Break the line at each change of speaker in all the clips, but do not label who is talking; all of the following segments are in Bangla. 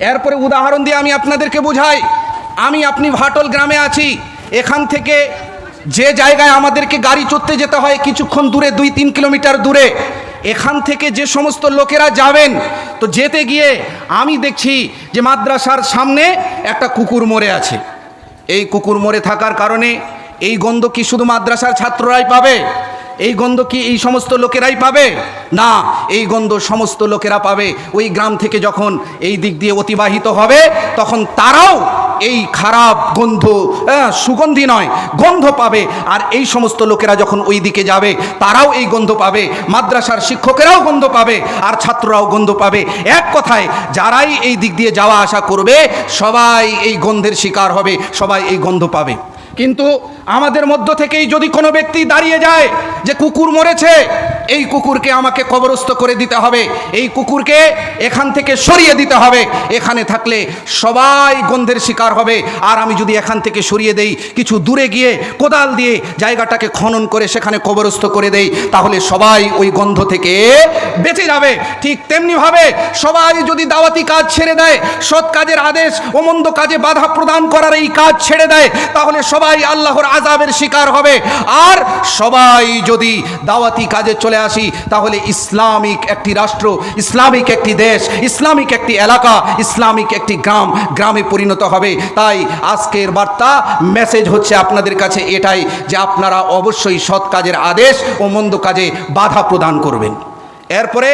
এরপরে উদাহরণ দিয়ে আমি আপনাদেরকে বোঝাই। আমি আপনি ভাটল গ্রামে আছি। এখান থেকে যে জায়গায় আমাদেরকে গাড়ি চড়তে যেতে হয় কিছুক্ষণ দূরে, দুই তিন কিলোমিটার দূরে, এখান থেকে যে সমস্ত লোকেরা যাবেন, তো যেতে গিয়ে আমি দেখছি যে মাদ্রাসার সামনে একটা কুকুর মরে আছে। এই কুকুর মরে থাকার কারণে এই গন্ধ কি শুধু মাদ্রাসার ছাত্ররাই পাবে? এই গন্ধ কি এই সমস্ত লোকেরাই পাবে? না, এই গন্ধ সমস্ত লোকেরা পাবে। ওই গ্রাম থেকে যখন এই দিক দিয়ে অতিবাহিত হবে, তখন তারাও এই খারাপ গন্ধ সুগন্ধি নয়, গন্ধ পাবে। আর এই সমস্ত লোকেরা যখন ওই দিকে যাবে, তারাও এই গন্ধ পাবে। মাদ্রাসার শিক্ষকেরাও গন্ধ পাবে, আর ছাত্ররাও গন্ধ পাবে। এক কথায়, যারাই এই দিক দিয়ে যাওয়া আসা করবে, সবাই এই গন্ধের শিকার হবে, সবাই এই গন্ধ পাবে। কিন্তু আমাদের মধ্য থেকেই যদি কোনো ব্যক্তি দাঁড়িয়ে যায় যে কুকুর মরেছে এই কুকুরকে আমাকে কবরস্থ করে দিতে হবে। এই কুকুরকে এখান থেকে সরিয়ে দিতে হবে। এখানে থাকলে সবাই গন্ধের শিকার হবে। আর আমি যদি এখান থেকে সরিয়ে দেই, কিছু দূরে গিয়ে কোদাল দিয়ে জায়গাটাকে খনন করে সেখানে কবরস্থ করে দেই, তাহলে সবাই ওই গন্ধ থেকে বেঁচে যাবে। ঠিক তেমনিভাবে সবাই যদি দাওয়াতি কাজ ছেড়ে দেয়, সৎ কাজের আদেশ ও মন্দ কাজে বাধা প্রদান করার এই কাজ ছেড়ে দেয়, তাহলে সবাই আল্লাহর আজাবের শিকার হবে। আর সবাই যদি দাওয়াতি কাজে চলে আসি, তাহলে ইসলামিক একটি রাষ্ট্র, ইসলামিক একটি দেশ, ইসলামিক একটি এলাকা, ইসলামিক একটি গ্রাম, গ্রামে পরিণত হবে। তাই আজকের বার্তা মেসেজ হচ্ছে আপনাদের কাছে এটাই যে আপনারা অবশ্যই সৎ কাজের আদেশ ও মন্দ কাজে বাধা প্রদান করবেন। এরপরে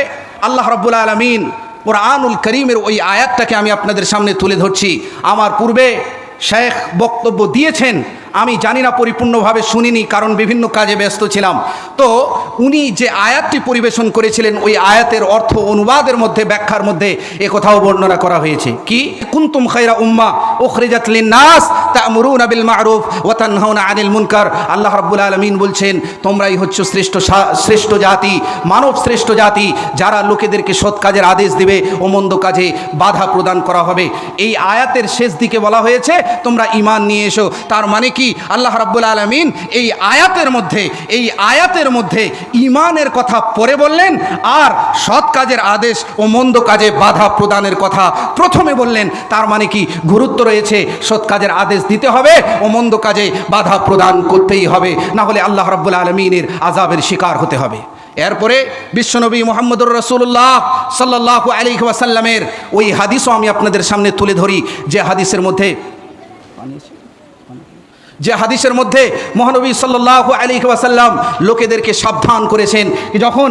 আল্লাহ রব্বুল আলমিন কোরআনুল করিমের ওই আয়াতটাকে আমি আপনাদের সামনে তুলে ধরছি। আমার পূর্বে শেখ বক্তব্য দিয়েছেন আমি জানি না, পরিপূর্ণভাবে শুনিনি, কারণ বিভিন্ন কাজে ব্যস্ত ছিলাম। তো উনি যে আয়াতটি পরিবেশন করেছিলেন, ওই আয়াতের অর্থ অনুবাদের মধ্যে, ব্যাখ্যার মধ্যে এ কথাও বর্ণনা করা হয়েছে। কি? কুন্তুম খাইরা উম্মা ওখরিজাত লিন্নাস তা'মুরুনা বিল মা'রুফ ওয়া তানহাউনা আনিল মুনকার। আল্লাহ রাব্বুল আলামিন বলছেন, তোমরাই হচ্ছে শ্রেষ্ঠ শ্রেষ্ঠ জাতি, মানব শ্রেষ্ঠ জাতি, যারা লোকেদেরকে সৎ কাজের আদেশ দিবে ও মন্দ কাজে বাধা প্রদান করা হবে। এই আয়াতের শেষ দিকে বলা হয়েছে, তোমরা ঈমান নিয়ে এসো। তার মানে কি? আল্লাহ রাব্বুল আলামিন এই আয়াতের মধ্যে, এই আয়াতের মধ্যে ইমানের কথা পরে বললেন আর সৎ কাজের আদেশ ও মন্দ কাজে বাধা প্রদানের কথা প্রথমে বললেন। তার মানে কি? গুরুত্ব রয়েছে, সৎ কাজের আদেশ দিতে হবে ও মন্দ কাজে বাধা প্রদান করতেই হবে, না হলে আল্লাহ রাব্বুল আলমিনের আজাবের শিকার হতে হবে। এরপরে বিশ্বনবী মোহাম্মদুর রসুল্লাহ সাল্লাহ আলী ওয়াসাল্লামের ওই হাদিসও আমি আপনাদের সামনে তুলে ধরি, যে হাদিসের মধ্যে যে হাদিসের মধ্যে মহানবী সাল্লাহ আলী ওয়াসাল্লাম লোকেদেরকে সাবধান করেছেন যখন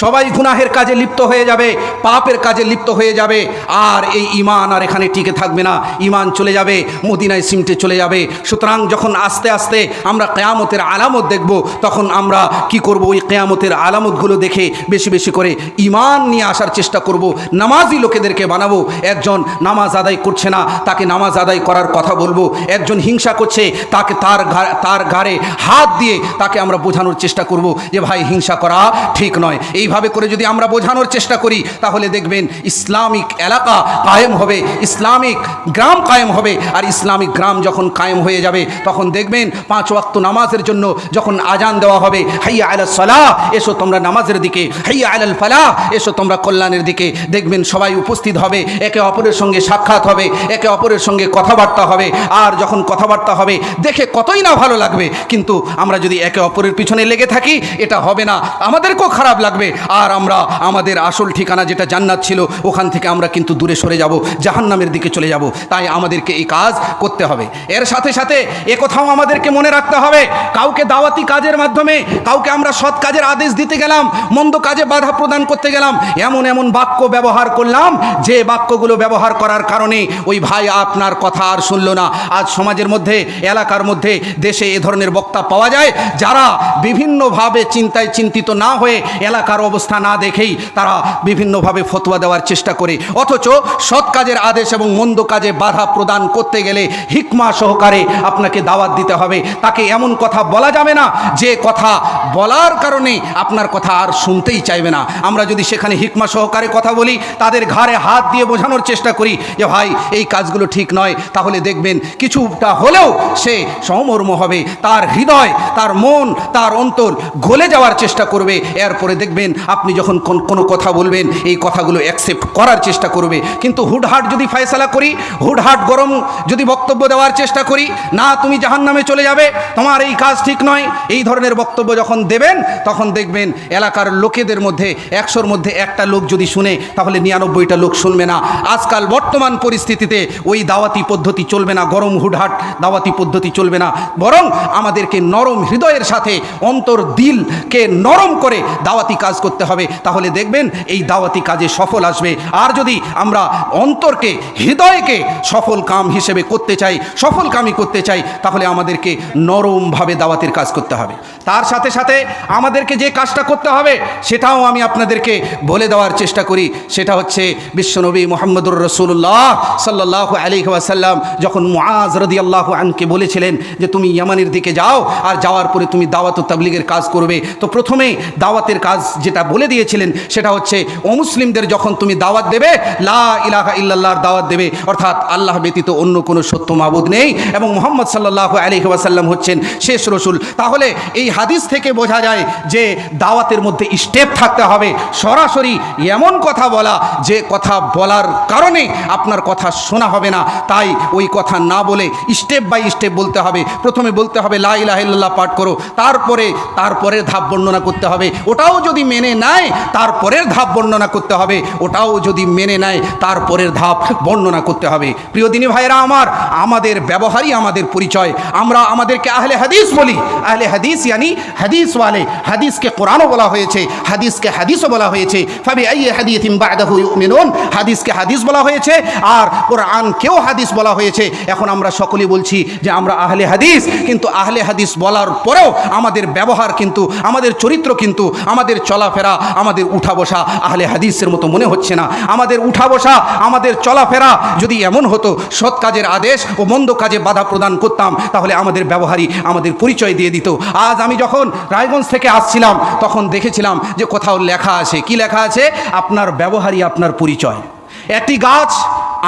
সবাই গুনাহের কাজে লিপ্ত হয়ে যাবে, পাপের কাজে লিপ্ত হয়ে যাবে, আর এই ইমান আর এখানে টিকে থাকবে না। ইমান চলে যাবে, মদিনায় সিমটে চলে যাবে। সুতরাং যখন আস্তে আস্তে আমরা কেয়ামতের আলামত দেখব, তখন আমরা কি করব? ওই কেয়ামতের আলামতগুলো দেখে বেশি বেশি করে ইমান নিয়ে আসার চেষ্টা করব। নামাজি লোকেদেরকে বানাবো। একজন নামাজ আদায় করছে না, তাকে নামাজ আদায় করার কথা বলব। একজন হিংসা করছে, তাকে তার তার ঘাড়ে হাত দিয়ে তাকে আমরা বোঝানোর চেষ্টা করব যে, ভাই, হিংসা করা ঠিক নয়। এইভাবে করে যদি আমরা বোঝানোর চেষ্টা করি, তাহলে দেখবেন ইসলামিক এলাকা কায়েম হবে, ইসলামিক গ্রাম কায়েম হবে, আর ইসলামিক গ্রাম যখন কায়েম হয়ে যাবে, তখন দেখবেন পাঁচ ওয়াক্ত নামাজের জন্য যখন আজান দেওয়া হবে, হাইয়া আলাল সালাহ, এসো তোমরা নামাজের দিকে, হাইয়া আলাল ফালাহ, এসো তোমরা কল্যাণের দিকে, দেখবেন সবাই উপস্থিত হবে, একে অপরের সঙ্গে সাক্ষাৎ হবে, একে অপরের সঙ্গে কথাবার্তা হবে, আর যখন কথাবার্তা হবে, দেখে কতই না ভালো লাগবে, কিন্তু আমরা যদি একে অপরের পিছনে লেগে থাকি, এটা হবে না, আমাদেরকেও খারাপ লাগবে আর আমরা আমাদের আসল ঠিকানা যেটা জান্নাত ছিল, ওখান থেকে আমরা কিন্তু দূরে সরে যাব, জাহান্নামের দিকে চলে যাব। তাই আমাদেরকে এই কাজ করতে হবে। এর সাথে সাথে এ কথাও আমাদেরকে মনে রাখতে হবে, কাউকে দাওয়াতি কাজের মাধ্যমে, কাউকে আমরা সৎ কাজের আদেশ দিতে গেলাম, মন্দ কাজে বাধা প্রদান করতে গেলাম, এমন এমন বাক্য ব্যবহার করলাম, যে বাক্যগুলো ব্যবহার করার কারণে ওই ভাই আপনার কথা আর শুনলো না। আজ সমাজের মধ্যে, এলাকার মধ্যে, দেশে এ ধরনের বক্তা পাওয়া যায়, যারা বিভিন্নভাবে চিন্তায় চিন্তিত না হয়ে এলাকার অবস্থা না দেখেই তারা বিভিন্নভাবে ফতোয়া দেওয়ার চেষ্টা করে। অথচ সৎ কাজের আদেশ এবং মন্দ কাজে বাধা প্রদান করতে গেলে হিকমা সহকারে আপনাকে দাওয়াত দিতে হবে। তাকে এমন কথা বলা যাবে না, যে কথা বলার কারণে আপনার কথা আর শুনতেই চাইবে না। আমরা যদি সেখানে হিকমা সহকারে কথা বলি, তাদের ঘাড়ে হাত দিয়ে বোঝানোর চেষ্টা করি যে, ভাই, এই কাজগুলো ঠিক নয়। তাহলে দেখবেন কিছুটা হলেও সে সমর্ম হবে। তার হৃদয়, তার মন, তার অন্তর গলে যাওয়ার চেষ্টা করবে। এরপরে দেখবেন আপনি যখন কোন- কোনো কথা বলবেন, এই কথাগুলো অ্যাকসেপ্ট করার চেষ্টা করবে। কিন্তু হুটহাট যদি ফয়সালা করি, হুটহাট গরম যদি বক্তব্য দেওয়ার চেষ্টা করি, না, তুমি জাহান নামে চলে যাবে, তোমার এই কাজ ঠিক নয়। এই ধরনের বক্তব্য যখন দেবেন, তখন দেখবেন এলাকার লোকেদের মধ্যে, একশোর মধ্যে একটা লোক যদি শুনে, তাহলে নিরানব্বইটা লোক শুনবে না। আজকাল বর্তমান পরিস্থিতিতে ওই দাওয়াতি পদ্ধতি চলবে না, গরম হুডহাট দাওয়াতি পদ্ধতি চলবে না। বরং আমাদেরকে নরম হৃদয়ের সাথে অন্তর দিলকে নরম করে দাওয়াতি কাজ করতে হবে, তাহলে দেখবেন এই দাওয়াতি কাজে সফল আসবে। আর যদি আমরা অন্তরকে, হৃদয়কে সফল কাম হিসেবে করতে চাই, সফল কামই করতে চাই, তাহলে আমাদেরকে নরমভাবে দাওয়াতের কাজ করতে হবে। তার সাথে সাথে আমাদেরকে যে কাজটা করতে হবে, সেটাও আমি আপনাদেরকে বলে দেওয়ার চেষ্টা করি। সেটা হচ্ছে বিশ্বনবী মোহাম্মদুর রসুল্লাহ সাল্লাহ আলী ওয়াসাল্লাম যখন মুআজ রদি আল্লাহ আনকে বলেছিলেন যে, তুমি ইয়ামানের দিকে যাও, আর যাওয়ার পরে তুমি দাওয়াত ও তাবলিগের কাজ করবে। তো প্রথমে দাওয়াতের কাজ যেটা বলে দিয়েছিলেন, সেটা হচ্ছে অমুসলিমদের যখন তুমি দাওয়াত দেবে, লা ইলাহা ইল্লাল্লাহর দাওয়াত দেবে, অর্থাৎ আল্লাহ ব্যতীত অন্য কোনো সত্য মাবুদ নেই। এবং মোহাম্মদ সাল্লাহ আলী ওয়াসাল্লাম হচ্ছেন শেষ রসুল। তাহলে এই হাদিস থেকে বোঝা যায় যে দাওয়াতের মধ্যে স্টেপ থাকতে হবে। সরাসরি এমন কথা বলা, যে কথা বলার কারণে আপনার কথা শোনা হবে না। তাই ওই কথা না বলে স্টেপ বাই স্টেপ বলতে হবে। প্রথমে বলতে হবে, লা ইলাহা ইল্লাল্লাহ পাঠ করো। তারপরে তারপরে ধাপ বর্ণনা করতে হবে। ওটাও যদি মেনে নেয় তারপরের ধাপ বর্ণনা করতে হবে। ওটাও যদি মেনে নেয় তারপরের ধাপ বর্ণনা করতে হবে। প্রিয় দিনী ভাইরা আমার, আমাদের ব্যবহারই আমাদের পরিচয়। আমরা আমাদেরকে আহলে হাদিস বলি। আহলে হাদিস ইয়ানি হাদিস ওয়ালে। হাদিসকে কোরআনও বলা হয়েছে, হাদিসকে হাদিসও বলা হয়েছে। ফাবি আই হাদিসিম বাদাহু ইউমিনুন। হাদিসকে হাদিস বলা হয়েছে আর কোরআনকেও হাদিস বলা হয়েছে। এখন আমরা সকলেই বলছি যে আমরা আহলে হাদিস, কিন্তু আহলে হাদিস বলার পরেও আমাদের ব্যবহার কিন্তু, আমাদের চরিত্র কিন্তু, আমাদের চলাফেরা আমাদের উঠা বসা আহলে হাদিসের মতো মনে হচ্ছে না। আমাদের উঠা বসা আমাদের চলাফেরা যদি এমন হতো, সৎ কাজের আদেশ ও মন্দ কাজে বাধা প্রদান করতাম, তাহলে আমাদের ব্যবহারই আমাদের পরিচয় দিয়ে দিত। আজ আমি যখন রায়গঞ্জ থেকে আসছিলাম, তখন দেখেছিলাম যে কোথাও লেখা আছে। কি লেখা আছে? আপনার ব্যবহারই আপনার পরিচয়। একটি গাছ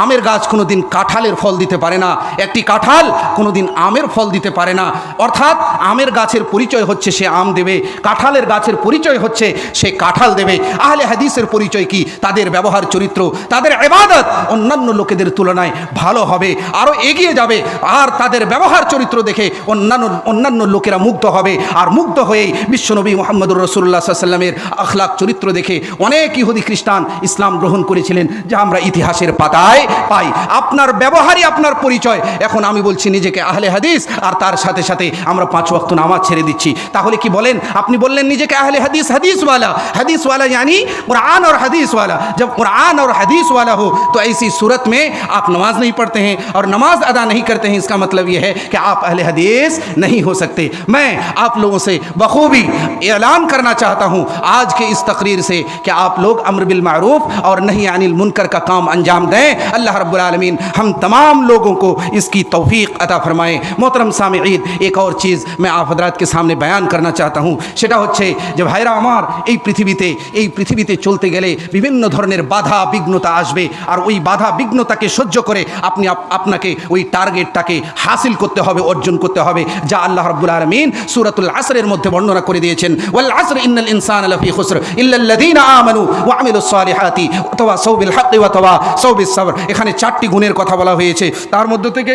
আমের গাছ কোনোদিন কাঁঠালের ফল দিতে পারে না। একটি কাঁঠাল কোনোদিন আমের ফল দিতে পারে না। অর্থাৎ আমের গাছের পরিচয় হচ্ছে সে আম দেবে, কাঁঠালের গাছের পরিচয় হচ্ছে সে কাঁঠাল দেবে। আহলে হাদিসের পরিচয় কি? তাদের ব্যবহার চরিত্র, তাদের এবাদত অন্যান্য লোকেদের তুলনায় ভালো হবে আরও এগিয়ে যাবে। আর তাদের ব্যবহার চরিত্র দেখে অন্যান্য অন্যান্য লোকেরা মুগ্ধ হবে। আর মুগ্ধ হয়েই বিশ্বনবী মোহাম্মদুর রসুল্লাহ সাল্লামের আখলাক চরিত্র দেখে অনেক ইহুদি খ্রিস্টান ইসলাম গ্রহণ করেছিলেন, যা আমরা ইতিহাসের পাতায় পাই আপনার ব্যবহারই আপনার পরিচয় এখন আমি বলছি নিজেকে আহলে হাদিস আর তার সাথে সাথে আমরা পাঁচ ওয়াক্ত নামাজ ছেড়ে দিচ্ছি তাহলে কি বলেন আপনি বললেন নিজেকে আহলে হাদিস হাদিস वाला हदीस वाला यानी कुरान और हदीस वाला जब कुरान और हदीस वाला हो तो ऐसी सूरत में आप नमाज नहीं पढ़ते हैं और नमाज अदा नहीं करते हैं इसका मतलब ये है कि आप अहले हदीस नहीं हो सकते मैं आप लोगों से बखूबी ऐलान करना चाहता हूँ आज के इस तकरीर से कि आप लोग अमर बिल मारूफ और नहीं अनिल मुनकर का काम अंजाम दें अल्लाह रब्बुल आलमीन हम तमाम लोगों को इसकी तौफीक अता फरमाए मोहतरम सामीद एक और चीज़ मैं आप हजरात के सामने बयान करना चाहता हूँ সেটা হচ্ছে যে ভাইরা আমার এই পৃথিবীতে এই পৃথিবীতে চলতে গেলে বিভিন্ন ধরনের বাধা বিঘ্নতা আসবে আর ওই বাধা বিঘ্নতাকে সহ্য করে আপনি আপ- আপনাকে ওই টার্গেটটাকে হাসিল করতে হবে অর্জন করতে হবে যা আল্লাহ রাব্বুল আলামিন সূরাতুল আসরের মধ্যে বর্ণনা করে দিয়েছেন ওয়াল আসর ইন্নাল ইনসানা লাফি খুসর ইল্লাল্লাযীনা আমানু ওয়া আমিলুস সালিহাতি ওয়া তাওয়াসাউ বিল হাক্কি ওয়া তাওয়াসাউ বিস সাবর এখানে চারটি গুণের কথা বলা হয়েছে। তার মধ্যে থেকে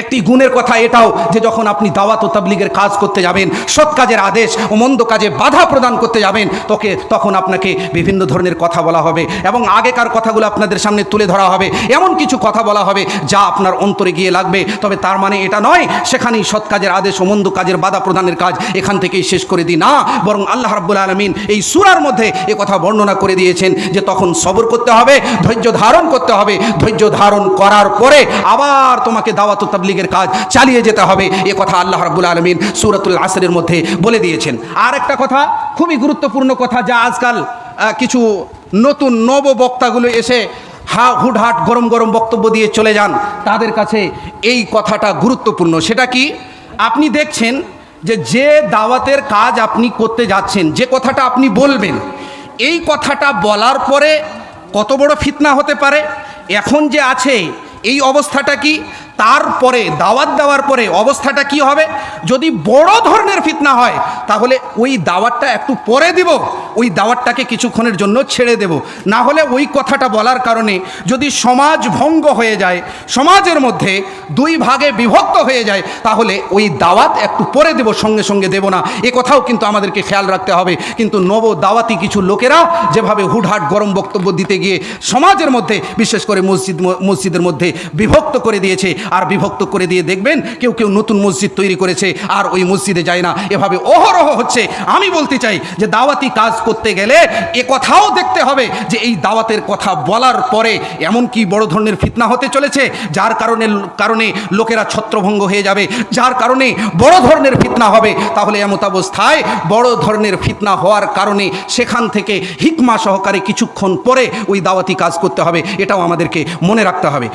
একটি গুণের কথা এটাও যে যখন আপনি দাওয়াত ও তাবলিগের কাজ করতে যাবেন, সৎ কাজের আদেশ ও মন্দ কাজে বাধা প্রদান করতে যাবেন, তোকে তখন আপনাকে বিভিন্ন ধরনের কথা বলা হবে এবং আগেকার কথাগুলো আপনাদের সামনে তুলে ধরা হবে। এমন কিছু কথা বলা হবে যা আপনার অন্তরে গিয়ে লাগবে। তবে তার মানে এটা নয়, সেখানেই সৎ কাজের আদেশ ও মন্দ কাজের বাধা প্রদানের কাজ এখান থেকেই শেষ করে দিই। না, বরং আল্লাহ রাব্বুল আলমিন এই সুরার মধ্যে এ কথা বর্ণনা করে দিয়েছেন যে তখন সবর করতে হবে, ধৈর্য ধারণ করতে হবে। ধৈর্য ধারণ করার পরে আবার তোমাকে দাওয়াত তাবলিগের কাজ চালিয়ে যেতে হবে। এ কথা আল্লাহ রাব্বুল আলমিন সুরাতুল আসরের মধ্যে বলে দিয়েছেন। আর একটা কথা, খুবই গুরুত্বপূর্ণ কথা, যা আজকাল কিছু নতুন নব বক্তাগুলো এসে হা হুটহাট, গরম গরম বক্তব্য দিয়ে চলে যান। তাদের কাছে এই কথাটা গুরুত্বপূর্ণ। সেটা কি? আপনি দেখছেন যে যে দাওয়াতের কাজ আপনি করতে যাচ্ছেন, যে কথাটা আপনি বলবেন, এই কথাটা বলার পরে কত বড় ফিতনা হতে পারে? এখন যে আছে, এই অবস্থাটা কি? তারপরে, দাওয়াত দেওয়ার পরে অবস্থাটা কি হবে? যদি বড় ধরনের ফিতনা হয়, তাহলে ওই দাওয়াতটা একটু পরে দিব, ওই দাওয়াতটাকে কিছুক্ষণের জন্য ছেড়ে দেব। না হলে ওই কথাটা বলার কারণে যদি সমাজ ভঙ্গ হয়ে যায়, সমাজের মধ্যে দুই ভাগে বিভক্ত হয়ে যায়, তাহলে ওই দাওয়াত একটু পরে দেব, সঙ্গে সঙ্গে দেব না। এ কথাও কিন্তু আমাদেরকে খেয়াল রাখতে হবে। কিন্তু নব দাওয়াতি কিছু লোকেরা যেভাবে হুটহাট গরম বক্তব্য দিতে গিয়ে সমাজের মধ্যে, বিশেষ করে মসজিদ, মসজিদের মধ্যে বিভক্ত করে দিয়েছে আর বিভক্ত করে দিয়ে দেখবেন কেউ কেউ নতুন মসজিদ তৈরি করেছে আর ওই মসজিদে যায় না। এভাবে অহরহ হচ্ছে। আমি বলতে চাই যে দাওয়াতি কাজ করতে গেলে এ কথাও দেখতে হবে যে এই দাওয়াতের কথা বলার পরে এমন কি বড় ধরনের ফিতনা হতে চলেছে, যার কারণে কারণে লোকেরা ছত্রভঙ্গ হয়ে যাবে, যার কারণে বড় ধরনের ফিতনা হবে। তাহলে এমত অবস্থায় বড় ধরনের ফিতনা হওয়ার কারণে সেখান থেকে হিকমা সহকারে কিছুক্ষণ পরে ওই দাওয়াতি কাজ করতে হবে। এটাও আমাদেরকে মনে রাখতে হবে।